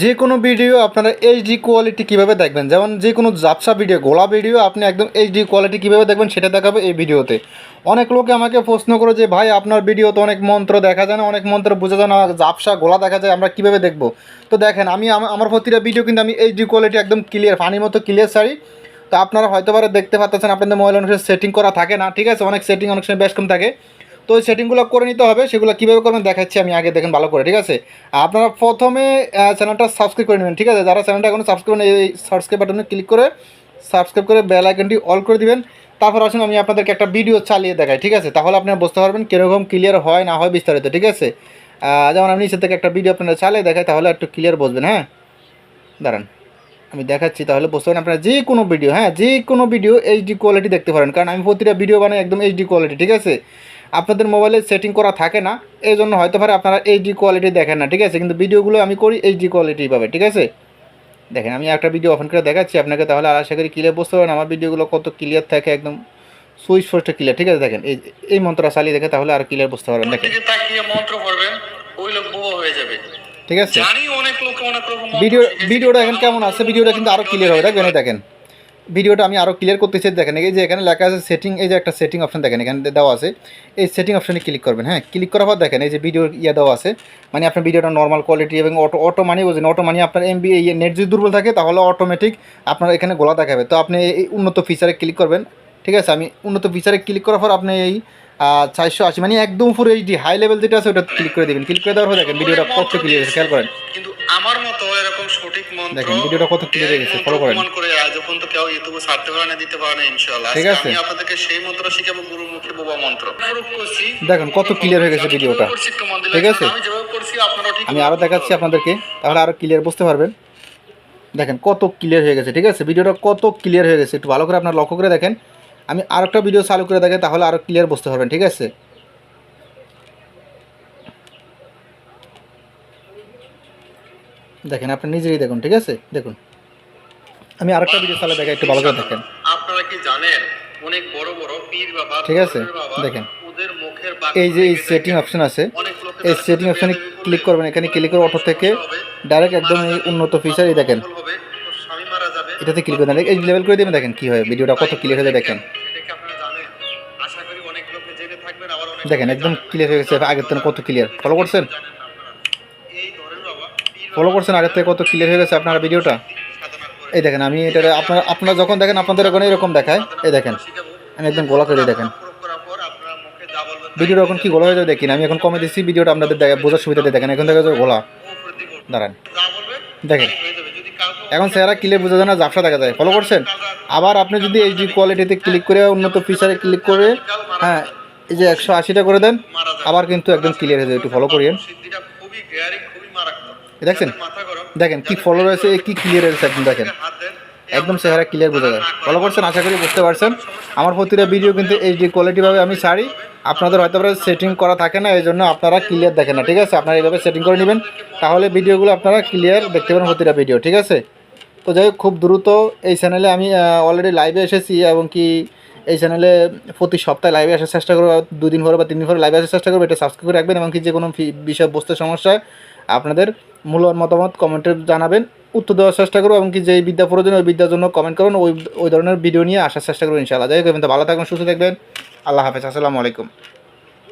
যে কোনো ভিডিও আপনারা এইচডি কোয়ালিটি কীভাবে দেখবেন? যেমন যে কোনো জাপসা ভিডিও গোলা ভিডিও আপনি একদম এইচডি কোয়ালিটি কীভাবে দেখবেন সেটা দেখাবে এই ভিডিওতে অনেক লোকে আমাকে প্রশ্ন করে যে, ভাই, আপনার ভিডিওতে অনেক মন্ত্র দেখা যায় না? অনেক মন্ত্র বোঝা যায় না? জাপসা গোলা দেখা যায়? আমরা কীভাবে দেখব? তো দেখেন, আমি আম- আমার প্রতিটা ভিডিও কিন্তু আমি এইচডি কোয়ালিটি একদম ক্লিয়ার পানির মতো ক্লিয়ার ছাড়ি তো আপনারা হয়তো পারে দেখতে পাচ্ছেন আপনাদের মোবাইল অনুসারে সেটিং করা থাকে না, ঠিক আছে? অনেক সেটিং অনেক সময় বেশ কম থাকে। তো ওই সেটিংগুলো করে নিতে হবে, সেগুলো কীভাবে করবেন দেখাচ্ছি, আমি আগে দেখেন ভালো করে, ঠিক আছে? আপনারা প্রথমে চ্যানেলটা সাবস্ক্রাইব করে নেবেন, ঠিক আছে? যারা চ্যানেলটা এখনও সাবস্ক্রাইব এই সাবস্ক্রাইব বাটনে ক্লিক করে সাবস্ক্রাইব করে বেল আইকনটি অল করে দিবেন। তারপর আসুন, আমি আপনাদেরকে একটা ভিডিও চালিয়ে দেখাই, ঠিক আছে? তাহলে আপনারা বুঝতে পারবেন কীরকম ক্লিয়ার হয়, না হয় বিস্তারিত, ঠিক আছে? যেমন আমি নিচে থেকে একটা ভিডিও আপনারা চালিয়ে দেখাই, তাহলে একটু ক্লিয়ার বুঝবেন হ্যাঁ? দাঁড়ান। আমি দেখাচ্ছি তাহলে বুঝতে পারেন আপনারা যে কোনো ভিডিও হ্যাঁ যে কোনো ভিডিও এইচডি কোয়ালিটি দেখতে পারেন। কারণ আমি প্রতিটা ভিডিও বানাই একদম এইচডি কোয়ালিটি ঠিক আছে? আপনাদের মোবাইলে সেটিং করা থাকে না এই জন্য হয়তো পারে আপনারা এইচডি কোয়ালিটি দেখেন না ঠিক আছে? কিন্তু ভিডিওগুলো আমি করি এইচডি কোয়ালিটি পাবে ঠিক আছে? দেখেন আমি একটা ভিডিও ওপেন করে দেখাচ্ছি আপনাকে তাহলে আর আশা করি ক্লিয়ার বুঝতে পারেন আমার ভিডিওগুলো কত ক্লিয়ার থাকে একদম সুইচ ফোর্সটা ক্লিয়ার ঠিক আছে? দেখেন এই এই মন্ত্রটা চালিয়ে দেখে তাহলে আর ক্লিয়ার বুঝতে পারবেন দেখেন। মন্ত্র পড়বেন ওই লোক হয়ে যাবে। ঠিক আছে? ভিডিও ভিডিওটা এখন কেমন আছে? ভিডিওটা কিন্তু আরও ক্লিয়ার হবে। দেখবেন দেখেন। ভিডিওটা আমি আরও ক্লিয়ার করতে চাই দেখেন, এই যে এখানে লেখা আছে সেটিং এই যে একটা সেটিং অপশন দেখেন, এখানে দেওয়া আছে। এই সেটিং অপশনে ক্লিক করবেন হ্যাঁ? ক্লিক করার পর দেখেন, এই যে ভিডিও ইয়ে দেওয়া আছে। মানে আপনার ভিডিওটা নর্মাল কোয়ালিটি এবং অটো অটো মানি বোঝেন অটো মানি আপনার এমবি নেট যদি দুর্বল থাকে, তাহলে অটোমেটিক আপনার এখানে গোলা দেখাবে। তো আপনি এই উন্নত ফিচারে ক্লিক করবেন। ঠিক আছে? আমি উন্নত ফিচারে ক্লিক করার পর আপনি এই চারশো আশি মানে একদম ফুল এইচডি হাই লেভেল যেটা আছে, ওটা ক্লিক করে দেবেন। ক্লিক করে দেওয়ার পর দেখেন ভিডিওটা কত ক্লিয়ার খেয়াল করেন। কিন্তু আমার মতো এরকম সঠিক মন্ত্র দেখেন, ভিডিওটা কত ক্লিয়ার হয়ে গেছে, follow করেন। প্রমাণ করে আজ পর্যন্ত কেউ ইউটিউবে ছাড়তে পারে না দিতে পারে না ইনশাআল্লাহ। ঠিক আজকে আছে। আমি আপনাদেরকে সেই মন্ত্র শিখাবো গুরুর মুখে বোবা মন্ত্র। দেখেন কত ক্লিয়ার হয়ে গেছে ভিডিওটা। একটু মন ঠিক আছে? আমি যেভাবে করছি আপনারাও ঠিক আমি আরও দেখাচ্ছি আপনাদেরকে তাহলে আরও ক্লিয়ার বুঝতে পারবেন। দেখেন কত ক্লিয়ার হয়ে গেছে ঠিক আছে? ভিডিওটা কত ক্লিয়ার হয়ে গেছে একটু ভালো করে আপনার লক্ষ্য করে দেখেন। আমি আরেকটা ভিডিও চালু করে দেখেন তাহলে আরও ক্লিয়ার বুঝতে পারবেন ঠিক আছে? দেখেন আপনি নিজেই দেখুন ঠিক আছে? দেখুন। আমি আরেকটা ভিডিও চালু দেখাই একটু ভালো করে দেখেন। আপনারা কি জানেন অনেক বড় বড় পীর বাবা ঠিক আছে? দেখেন। ওদের মুখের এই যে এই সেটিং অপশন আছে এই সেটিং অপশনে ক্লিক করবেন এখানে ক্লিক করে অটো থেকে ডাইরেক্ট একদম এই উন্নত ফিচার এই দেখেন। এটাতে ক্লিক করে এই লেভেল করে দেবেন দেখেন কী হয় ভিডিওটা কত ক্লিয়ার হয়ে যায় দেখেন। দেখেন একদম ক্লিয়ার হয়ে গেছে আগের থেকে কত ক্লিয়ার ফলো করছেন জানেন না আপনারা এই ধরেন বাবা পীর ফলো করছেন, আগের থেকে কত ক্লিয়ার হয়ে গেছে আপনার ভিডিওটা এই দেখেন, আমি এটা আপনারা আপনারা যখন দেখেন, আপনাদের ওখানে এরকম দেখায়। এই দেখেন, আমি একদম গোলা করে দেখেন। ভিডিওটা এখন কি গোলা হয়ে যাবে দেখি আমি এখন কমে দিচ্ছি ভিডিওটা আপনাদের দেখা বোঝার সুবিধা দেখেন। এখন দেখা যাবে গোলা। দাঁড়ান। দেখেন, এখন চেহারা ক্লিয়ার বোঝা যায় না, ঝাপসা দেখা যায়। ফলো করছেন? আবার আপনি যদি এইচডি কোয়ালিটিতে ক্লিক করে উন্নত ফিচারে ক্লিক করে হ্যাঁ এই যে একশো আশিটা করে দেন, আবার কিন্তু একদম ক্লিয়ার হয়ে যাবে। একটু ফলো করিয়েন। দেখছেন? দেখেন কি ফলো রয়েছে কি ক্লিয়ার হয়েছে একদম দেখেন। একদম চেহারা ক্লিয়ার বোঝা যায়। ফলো করছেন আশা করি বুঝতে পারছেন। আমার প্রতিটা ভিডিও কিন্তু এইচডি কোয়ালিটিভাবে আমি ছাড়ি। আপনাদের হয়তো সেটিং করা থাকে না এই জন্য আপনারা ক্লিয়ার দেখেন না ঠিক আছে? আপনারা এইভাবে সেটিং করে নেবেন। তাহলে ভিডিওগুলো আপনারা ক্লিয়ার দেখতে পাবেন প্রতিটা ভিডিও ঠিক আছে? তো যাই হোক খুব দ্রুত এই চ্যানেলে আমি অলরেডি লাইভে এসেছি এবং কি এই চ্যানেলে প্রতি সপ্তাহে লাইভে আসার চেষ্টা করব দুদিন পরে বা তিন দিন পরে লাইভে আসার চেষ্টা করব এটা সাবস্ক্রাইব করে রাখবেন এবং কি যে কোনো ফি- বিষয় বস্তু সমস্যায় আপনাদের মূল্যবান মতামত কমেন্টে জানাবেন। উত্তর দেওয়ার চেষ্টা করব এবং কি যে বিদ্যা প্রয়োজন, ওই বিদ্যার জন্য কমেন্ট করুন ওই ওই ধরনের ভিডিও নিয়ে আসার চেষ্টা করুন ইনশাআল্লাহ। যাই হোক ভালো থাকবেন, সুস্থ থাকবেন। আল্লাহ হাফেজ, আসসালামু আলাইকুম।